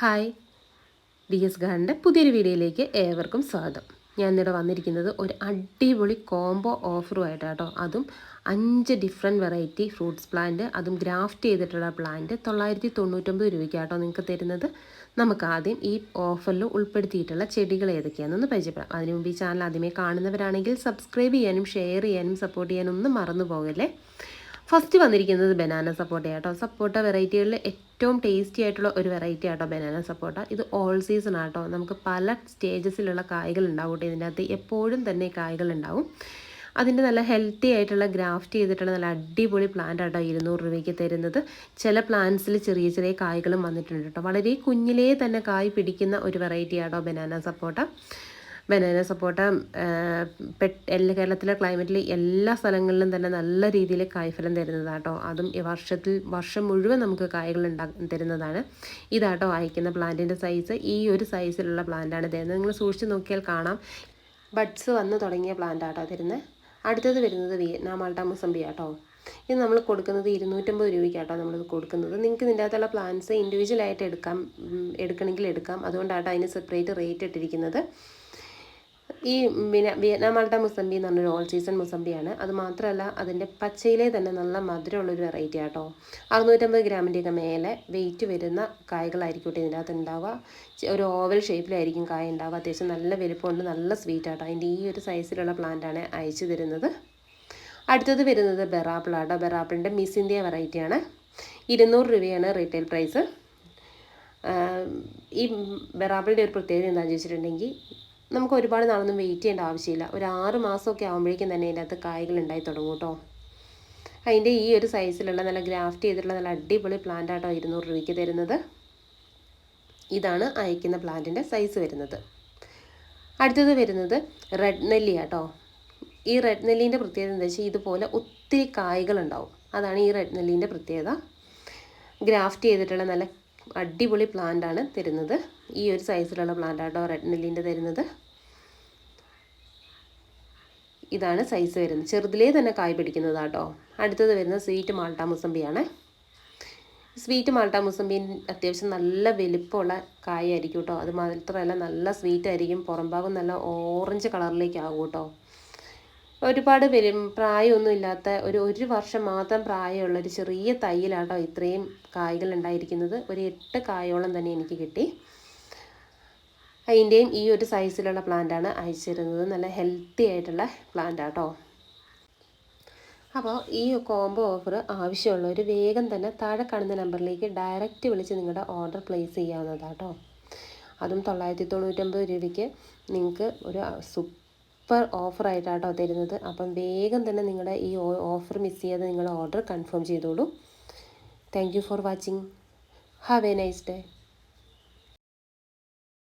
Hi. D S ഗാർഡന്റെ പുതിയൊരു വീഡിയോയിലേക്ക് ഏവർക്കും സ്വാഗതം. ഞാൻ ഇന്നിവിടെ വന്നിരിക്കുന്നത് ഒരു അടിപൊളി കോംബോ ഓഫറുമായിട്ടാണ് കേട്ടോ അതും അഞ്ച് ഡിഫറെന്റ് വെറൈറ്റി ഫ്രൂട്ട്സ് പ്ലാന്റ് അതും ഗ്രാഫ്റ്റ് ചെയ്തിട്ടുള്ള പ്ലാന്റ് തൊള്ളായിരത്തി തൊണ്ണൂറ്റൊമ്പത് രൂപയ്ക്കാട്ടോ നിങ്ങൾക്ക് തരുന്നത്. നമുക്ക് ആദ്യം ഈ ഓഫറിൽ ഉൾപ്പെടുത്തിയിട്ടുള്ള ചെടികൾ ഏതൊക്കെയാണെന്ന് പരിചയപ്പെടാം. അതിനു മുമ്പ് ഈ ചാനൽ ആദ്യമേ കാണുന്നവരാണെങ്കിൽ സബ്സ്ക്രൈബ് ചെയ്യാനും ഷെയർ ചെയ്യാനും സപ്പോർട്ട് ചെയ്യാനും ഒന്നും മറന്നു പോകല്ലേ? ഫസ്റ്റ് വന്നിരിക്കുന്നത് ബനാന സപ്പോർട്ട കേട്ടോ സപ്പോർട്ട വെറൈറ്റികളിൽ ഏറ്റവും ടേസ്റ്റി ആയിട്ടുള്ള ഒരു വെറൈറ്റി ആട്ടോ ബനാന സപ്പോർട്ട ഇത് ഓൾ സീസൺ ആട്ടോ. നമുക്ക് പല സ്റ്റേജസിലുള്ള കായ്കൾ ഉണ്ടാവും കേട്ടോ ഇതിന്റെ അകത്ത് എപ്പോഴും തന്നെ കായകൾ ഉണ്ടാവും. അതിന്റെ നല്ല ഹെൽത്തി ആയിട്ടുള്ള ഗ്രാഫ്റ്റ് ചെയ്തിട്ടുള്ള നല്ല അടിപൊളി പ്ലാന്റ് ആട്ടോ ഇരുന്നൂറ് രൂപയ്ക്ക് തരുന്നത്. ചില പ്ലാന്റ്സിൽ ചെറിയ ചെറിയ കായ്കളും വന്നിട്ടുണ്ട് കേട്ടോ. വളരെ കുഞ്ഞിലേ തന്നെ കായ് പിടിക്കുന്ന ഒരു വെറൈറ്റി ആട്ടോ ബനാന സപ്പോട്ട. ബനാന സപ്പോട്ട എല്ലാ കേരളത്തിലെ ക്ലൈമറ്റിൽ എല്ലാ സ്ഥലങ്ങളിലും തന്നെ നല്ല രീതിയിൽ കായ്ഫലം തരുന്നതാട്ടോ. അതും ഈ വർഷത്തിൽ വർഷം മുഴുവൻ നമുക്ക് കായ്കൾ ഉണ്ടാ തരുന്നതാണ്. ഇതാട്ടോ അയക്കുന്ന പ്ലാന്റിന്റെ സൈസ് ഈ ഒരു സൈസിലുള്ള പ്ലാന്റാണ് തരുന്നത്. നിങ്ങൾ സൂക്ഷിച്ച് നോക്കിയാൽ കാണാം. ബഡ്സ് വന്ന് തുടങ്ങിയ പ്ലാന്റാട്ടോ തരുന്നത് അടുത്തത് വരുന്നത് വിയറ്റ്നാം ആൾട്ട മുസമ്പി ആട്ടോ. ഇത് നമ്മൾ കൊടുക്കുന്നത് ഇരുന്നൂറ്റമ്പത് രൂപയ്ക്കാട്ടോ നമ്മളിത് കൊടുക്കുന്നത്. നിങ്ങൾക്ക് ഇതിന്റെ അകത്തുള്ള പ്ലാൻസ് ഇൻഡിവിജ്വലായിട്ട് എടുക്കാം എടുക്കണമെങ്കിൽ എടുക്കാം. അതുകൊണ്ടാട്ടോ അതിന് സെപ്പറേറ്റ് റേറ്റ് ഇട്ടിരിക്കുന്നത്. ഈ പിന്നെ വിയറ്റ്നാം മാൾട്ട മുസമ്പി എന്ന് പറഞ്ഞൊരു ഓൾ സീസൺ മുസമ്പിയാണ്. അത് മാത്രമല്ല അതിന്റെ പച്ചയിലെ തന്നെ നല്ല മധുരമുള്ളൊരു വെറൈറ്റി ആട്ടോ. അറുന്നൂറ്റമ്പത് ഗ്രാമിന്റെയൊക്കെ മേലെ വെയിറ്റ് വരുന്ന കായകളായിരിക്കും ഇതിന്റെ അകത്ത് ഉണ്ടാവുക ഒരു ഓവൽ ഷേപ്പിലായിരിക്കും കായ ഉണ്ടാവുക. അത്യാവശ്യം നല്ല വലുപ്പമുണ്ട് നല്ല സ്വീറ്റ് ആട്ടോ അതിന്റെ ഈ ഒരു സൈസിലുള്ള പ്ലാന്റാണ് അയച്ചു തരുന്നത്. അടുത്തത് വരുന്നത് ബെറാപ്പിളാട്ടോ ബെറാപ്പിളിന്റെ മിസ് ഇന്ത്യ വെറൈറ്റിയാണ്. ഇരുന്നൂറ് രൂപയാണ് റീറ്റെയിൽ പ്രൈസ്. ഈ ബെറാപ്പിളിന്റെ ഒരു പ്രത്യേകത എന്താണെന്ന് ചോദിച്ചിട്ടുണ്ടെങ്കിൽ നമുക്ക് ഒരുപാട് നാളൊന്നും വെയിറ്റ് ചെയ്യേണ്ട ആവശ്യമില്ല. ഒരു ആറ് മാസമൊക്കെ ആകുമ്പോഴേക്കും തന്നെ അതിന്റെ അകത്ത് കായ്കൾ ഉണ്ടായി തുടങ്ങും കേട്ടോ. അതിന്റെ ഈ ഒരു സൈസിലുള്ള നല്ല ഗ്രാഫ്റ്റ് ചെയ്തിട്ടുള്ള നല്ല അടിപൊളി പ്ലാന്റ് ആട്ടോ ഇരുന്നൂറ് രൂപയ്ക്ക് തരുന്നത്. ഇതാണ് അയക്കുന്ന പ്ലാന്റിന്റെ സൈസ് വരുന്നത്. അടുത്തത് വരുന്നത് റെഡ് നെല്ലി ആട്ടോ. ഈ റെഡ് നെല്ലീന്റെ പ്രത്യേകത എന്താ വെച്ചാൽ ഇതുപോലെ ഒത്തിരി കായ്കളുണ്ടാവും അതാണ് ഈ റെഡ് നെല്ലീന്റെ പ്രത്യേകത. ഗ്രാഫ്റ്റ് ചെയ്തിട്ടുള്ള നല്ല അടിപൊളി പ്ലാന്റാണ് തരുന്നത്. ഈ ഒരു സൈസിലുള്ള പ്ലാന്റ് ആട്ടോ റെഡ് നെല്ലിന്റെ തരുന്നത്. ഇതാണ് സൈസ് വരുന്നത്. ചെറുതിലേ തന്നെ കായ് പിടിക്കുന്നതാട്ടോ. അടുത്തത് വരുന്നത് സ്വീറ്റ് മാൾട്ട മുസമ്പിയാണ് സ്വീറ്റ് മാൾട്ട മുസമ്പി അത്യാവശ്യം നല്ല വലിപ്പമുള്ള കായായിരിക്കും കേട്ടോ. അത് മാത്രമല്ല നല്ല സ്വീറ്റ് ആയിരിക്കും. പുറംഭാഗം നല്ല ഓറഞ്ച് കളറിലേക്ക് കേട്ടോ. ഒരുപാട് വരും പ്രായമൊന്നും ഇല്ലാത്ത ഒരു ഒരു വർഷം മാത്രം പ്രായമുള്ള ഒരു ചെറിയ തൈയിലാട്ടോ ഇത്രയും കായ്കൾ ഉണ്ടായിരിക്കുന്നത്. ഒരു എട്ട് കായോളം തന്നെ എനിക്ക് കിട്ടി. അതിന്റെയും ഈ ഒരു സൈസിലുള്ള പ്ലാന്റാണ് അയച്ചിരുന്നത്. നല്ല ഹെൽത്തി ആയിട്ടുള്ള പ്ലാന്റ് ആട്ടോ. അപ്പോൾ ഈ കോംബോ ഓഫർ ആവശ്യമുള്ളവർ വേഗം തന്നെ താഴെ കാണുന്ന നമ്പറിലേക്ക് ഡയറക്റ്റ് വിളിച്ച് നിങ്ങളുടെ ഓർഡർ പ്ലേസ് ചെയ്യാവുന്നതാട്ടോ. അതും തൊള്ളായിരത്തി തൊണ്ണൂറ്റൊമ്പത് രൂപയ്ക്ക് നിങ്ങൾക്ക് ഒരു സൂപ്പർ ഓഫറായിട്ടാട്ടോ തരുന്നത്. അപ്പം വേഗം തന്നെ നിങ്ങളുടെ ഈ ഓഫർ മിസ് ചെയ്യാതെ നിങ്ങൾ ഓർഡർ കൺഫേം ചെയ്തോളൂ. Thank for watching have a nice day